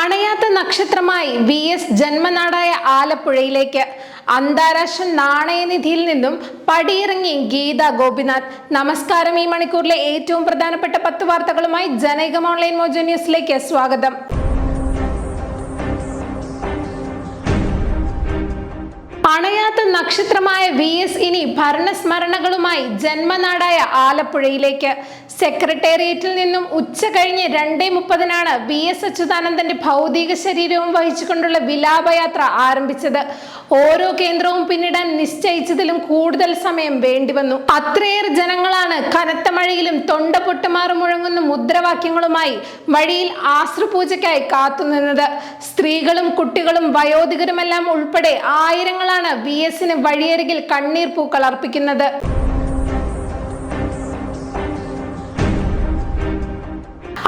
അണയാത്ത നക്ഷത്രമായി V S ജന്മനാടായ ആലപ്പുഴയിലേക്ക് അന്താരാഷ്ട്ര നാണയനിധിയിൽ നിന്നും പടിയിറങ്ങി ഗീത ഗോപിനാഥ്. നമസ്കാരം ഈ മണിക്കൂറിലെ ഏറ്റവും പ്രധാനപ്പെട്ട പത്ത് വാർത്തകളുമായി ജനൈകം ഓൺലൈൻ മോജോ ന്യൂസിലേക്ക് സ്വാഗതം. അണയാത്ത നക്ഷത്രമായ വി എസ് ഇനി ഭരണസ്മരണകളുമായി ജന്മനാടായ ആലപ്പുഴയിലേക്ക്. സെക്രട്ടേറിയറ്റിൽ നിന്നും ഉച്ച കഴിഞ്ഞ് രണ്ടേ മുപ്പതിനാണ് വി എസ് അച്യുതാനന്ദന്റെ ഭൗതിക ശരീരവും വഹിച്ചുകൊണ്ടുള്ള വിലാപയാത്ര ആരംഭിച്ചത്. ഓരോ കേന്ദ്രവും പിന്നിടാൻ നിശ്ചയിച്ചതിലും കൂടുതൽ സമയം വേണ്ടിവന്നു. അത്രയേറെ ജനങ്ങളാണ് കനത്ത മഴയിലും തൊണ്ട പൊട്ടുമാറും മുഴങ്ങുന്ന മുദ്രാവാക്യങ്ങളുമായി വഴിയിൽ ആശ്രുപൂജയ്ക്കായി കാത്തുനിന്നത് സ്ത്രീകളും കുട്ടികളും വയോധികരുമെല്ലാം ഉൾപ്പെടെ ആയിരങ്ങളാണ് വി എസിന് വഴിയരികിൽ കണ്ണീർ പൂക്കൾ അർപ്പിക്കുന്നത്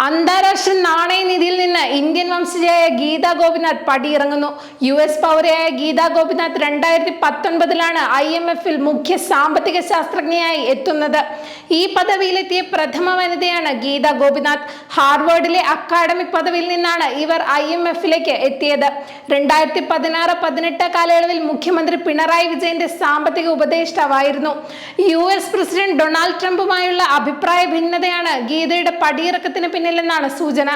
അന്താരാഷ്ട്ര നാണയനിധിയിൽ ഇന്ത്യൻ വംശജയായ ഗീതാ ഗോപിനാഥ് പടിയിറങ്ങുന്നു. യു എസ് പൗരയായ ഗീതാ ഗോപിനാഥ് രണ്ടായിരത്തി പത്തൊൻപതിലാണ് ഐ എം എഫിൽ മുഖ്യ സാമ്പത്തിക ശാസ്ത്രജ്ഞയായി എത്തുന്നത്. ഈ പദവിയിലെത്തിയ പ്രഥമ വനിതയാണ് ഗീതാ ഗോപിനാഥ്. ഹാർവേഡിലെ അക്കാഡമിക് പദവിയിൽ നിന്നാണ് ഇവർ ഐ എം എഫിലേക്ക് എത്തിയത്. രണ്ടായിരത്തി പതിനാറ് പതിനെട്ട് കാലയളവിൽ മുഖ്യമന്ത്രി പിണറായി വിജയന്റെ സാമ്പത്തിക ഉപദേഷ്ടാവായിരുന്നു. യു എസ് പ്രസിഡന്റ് ഡൊണാൾഡ് ട്രംപുമായുള്ള അഭിപ്രായ ഭിന്നതയാണ് ഗീതയുടെ പടിയിറക്കത്തിന് പിന്നിലെന്നാണ് സൂചന.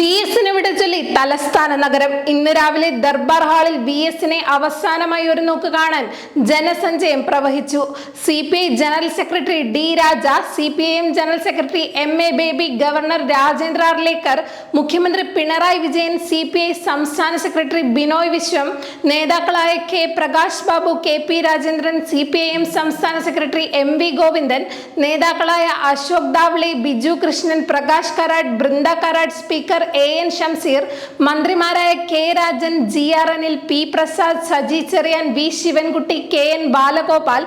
വി എസിന് വിട ചൊല്ലി തലസ്ഥാന നഗരം ഇന്ന് രാവിലെ ദർബാർ ഹാളിൽ വി എസിനെ അവസാനമായി ഒരു നോക്ക് കാണാൻ ജനസഞ്ചയം പ്രവഹിച്ചു. C P I general secretary D Raja C P I M general secretary M A Baby governor Rajendra Arlekar മുഖ്യമന്ത്രി Pinarayi Vijayan C P I സംസ്ഥാന സെക്രട്ടറി ബിനോയ് വിശ്വം നേതാക്കളായ K Prakash Babu K P Rajendran C P I M സംസ്ഥാന secretary M V Govindan നേതാക്കളായ Ashok Dhawale Biju Krishnan Prakash Karat Brinda Karat speaker A N Shamseer മന്ത്രിമാരായ K Rajan G R Anil P Prasad Saji Cherian V Sivankutty K N Balagopal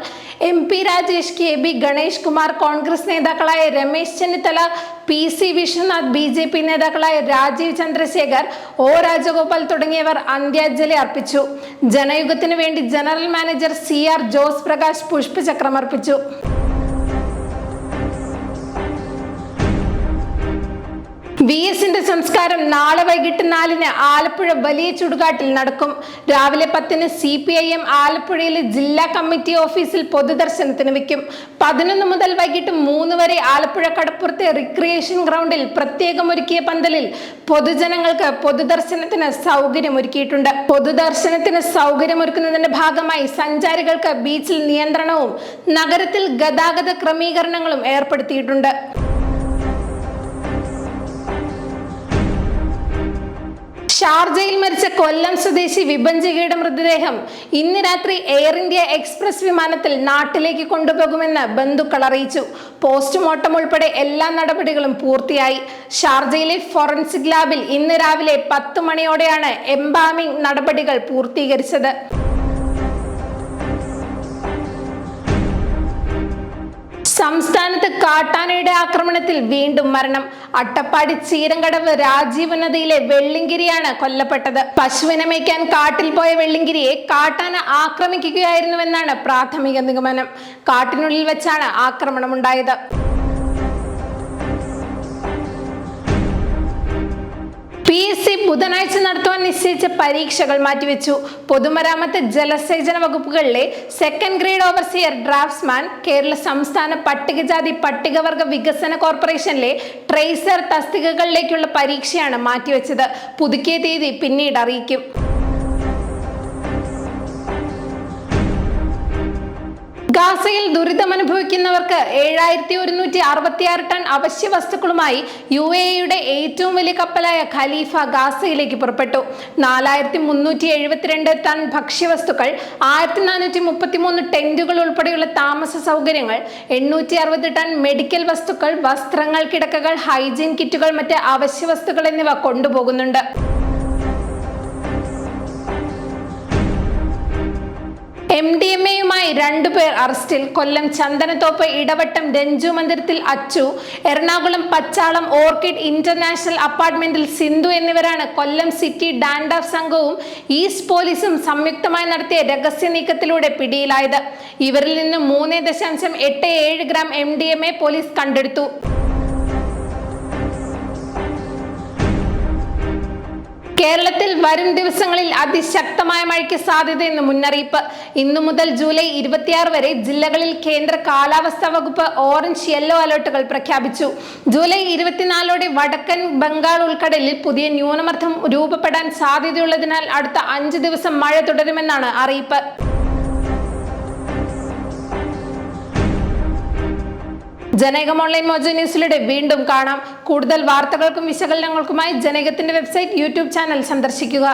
M P Rajesh K B Ganesh Kumar Congress നേതാക്കളായ Ramesh Chennithala P C Vishwanath B J P നേതാക്കളായ Rajeev Chandrasekhar O Rajagopal തുടങ്ങിയവർ അന്ത്യാഞ്ജലി അർപ്പിച്ചു. ജനയുഗത്തിനു വേണ്ടി general manager C R Jose Prakash പുഷ്പചക്രം V എസിന്റെ സംസ്കാരം നാളെ വൈകിട്ട് നാലിന് ആലപ്പുഴ വലിയ ചുടുകാട്ടിൽ നടക്കും. രാവിലെ പത്തിന് സി പി ഐ എം ആലപ്പുഴയിലെ ജില്ലാ കമ്മിറ്റി ഓഫീസിൽ പൊതുദർശനത്തിന് വയ്ക്കും. പതിനൊന്ന് മുതൽ വൈകിട്ട് മൂന്ന് വരെ ആലപ്പുഴ കടപ്പുറത്തെ റിക്രിയേഷൻ ഗ്രൗണ്ടിൽ പ്രത്യേകം ഒരുക്കിയ പന്തലിൽ പൊതുജനങ്ങൾക്ക് പൊതുദർശനത്തിന് സൗകര്യമൊരുക്കിയിട്ടുണ്ട്. പൊതുദർശനത്തിന് സൗകര്യമൊരുക്കുന്നതിന്റെ ഭാഗമായി സഞ്ചാരികൾക്ക് ബീച്ചിൽ നിയന്ത്രണവും നഗരത്തിൽ ഗതാഗത ക്രമീകരണങ്ങളും ഏർപ്പെടുത്തിയിട്ടുണ്ട്. ഷാർജയിൽ മരിച്ച കൊല്ലം സ്വദേശി വിഭഞ്ചികയുടെ മൃതദേഹം ഇന്ന് രാത്രി എയർ ഇന്ത്യ എക്സ്പ്രസ് വിമാനത്തിൽ നാട്ടിലേക്ക് കൊണ്ടുപോകുമെന്ന് ബന്ധുക്കൾ അറിയിച്ചു. പോസ്റ്റ്മോർട്ടം ഉൾപ്പെടെ എല്ലാ നടപടികളും പൂർത്തിയായി. ഷാർജയിലെ ഫോറൻസിക് ലാബിൽ ഇന്ന് രാവിലെ പത്ത് മണിയോടെയാണ് എംബാമിംഗ് നടപടികൾ പൂർത്തീകരിച്ചത്. സംസ്ഥാനത്ത് കാട്ടാനയുടെ ആക്രമണത്തിൽ വീണ്ടും മരണം. അട്ടപ്പാടി ചീരങ്കടവ് രാജീവ് നദിയിലെ വെള്ളിങ്കിരിയാണ് കൊല്ലപ്പെട്ടത്. പശുവിനെ മേയ്ക്കാൻ കാട്ടിൽ പോയ വെള്ളിങ്കിരിയെ കാട്ടാന ആക്രമിക്കുകയായിരുന്നുവെന്നാണ് പ്രാഥമിക നിഗമനം. കാട്ടിനുള്ളിൽ വെച്ചാണ് ആക്രമണം ആക്രമണമുണ്ടായത്. ബുധനാഴ്ച നടത്തുവാൻ നിശ്ചയിച്ച പരീക്ഷകൾ മാറ്റിവെച്ചു. പൊതുമരാമത്ത് ജലസേചന വകുപ്പുകളിലെ second grade overseer draftsman Kerala സംസ്ഥാന പട്ടികജാതി പട്ടികവർഗ വികസന കോർപ്പറേഷനിലെ ട്രേസർ തസ്തികകളിലേക്കുള്ള പരീക്ഷയാണ് മാറ്റിവെച്ചത്. പുതുക്കിയ തീയതി പിന്നീട് അറിയിക്കും. ഗാസയിൽ ദുരിതമനുഭവിക്കുന്നവർക്ക് ഏഴായിരത്തി ഒരുന്നൂറ്റി അറുപത്തിയാറ് ടൺ അവശ്യ വസ്തുക്കളുമായി യു എ യുടെ ഏറ്റവും വലിയ കപ്പലായ ഖലീഫ ഗാസയിലേക്ക് പുറപ്പെട്ടു. നാലായിരത്തി മുന്നൂറ്റി എഴുപത്തിരണ്ട് ടൺ ഭക്ഷ്യവസ്തുക്കൾ ആയിരത്തി നാനൂറ്റി മുപ്പത്തി മൂന്ന് ടെന്റുകൾ ഉൾപ്പെടെയുള്ള താമസ സൗകര്യങ്ങൾ എണ്ണൂറ്റി അറുപത് ടൺ മെഡിക്കൽ വസ്തുക്കൾ വസ്ത്രങ്ങൾ കിടക്കകൾ ഹൈജീൻ കിറ്റുകൾ മറ്റ് അവശ്യ വസ്തുക്കൾ എന്നിവ കൊണ്ടുപോകുന്നുണ്ട്. രണ്ടുപേർ അറസ്റ്റിൽ. കൊല്ലം ചന്ദനത്തോപ്പ് ഇടവട്ടം രഞ്ജു മന്ദിരത്തിൽ അച്ചു. എറണാകുളം പച്ചാളം ഓർക്കിഡ് ഇന്റർനാഷണൽ അപ്പാർട്ട്മെന്റിൽ സിന്ധു എന്നിവരാണ് കൊല്ലം സിറ്റി ഡാൻഡാഫ് സംഘവും ഈസ്റ്റ് പോലീസും സംയുക്തമായി നടത്തിയ രഹസ്യ നീക്കത്തിലൂടെ പിടിയിലായത്. ഇവരിൽ നിന്ന് മൂന്ന് ദശാംശം എട്ട് ഏഴ് gram M D M A police കണ്ടെടുത്തു. കേരളത്തിൽ വരും ദിവസങ്ങളിൽ അതിശക്തമായ മഴയ്ക്ക് സാധ്യതയെന്ന് മുന്നറിയിപ്പ്. ഇന്നു മുതൽ ജൂലൈ ഇരുപത്തിയാറ് വരെ ജില്ലകളിൽ കേന്ദ്ര കാലാവസ്ഥാ വകുപ്പ് ഓറഞ്ച് യെല്ലോ അലർട്ടുകൾ പ്രഖ്യാപിച്ചു. ജൂലൈ ഇരുപത്തിനാലോടെ വടക്കൻ ബംഗാൾ ഉൾക്കടലിൽ പുതിയ ന്യൂനമർദ്ദം രൂപപ്പെടാൻ സാധ്യതയുള്ളതിനാൽ അടുത്ത അഞ്ച് ദിവസം മഴ തുടരുമെന്നാണ് അറിയിപ്പ്. ജനകം ഓൺലൈൻ മോജ ന്യൂസിലൂടെ വീണ്ടും കാണാം. കൂടുതൽ വാർത്തകൾക്കും വിശകലനങ്ങൾക്കുമായി ജനകത്തിന്റെ വെബ്സൈറ്റ് യൂട്യൂബ് ചാനൽ സന്ദർശിക്കുക.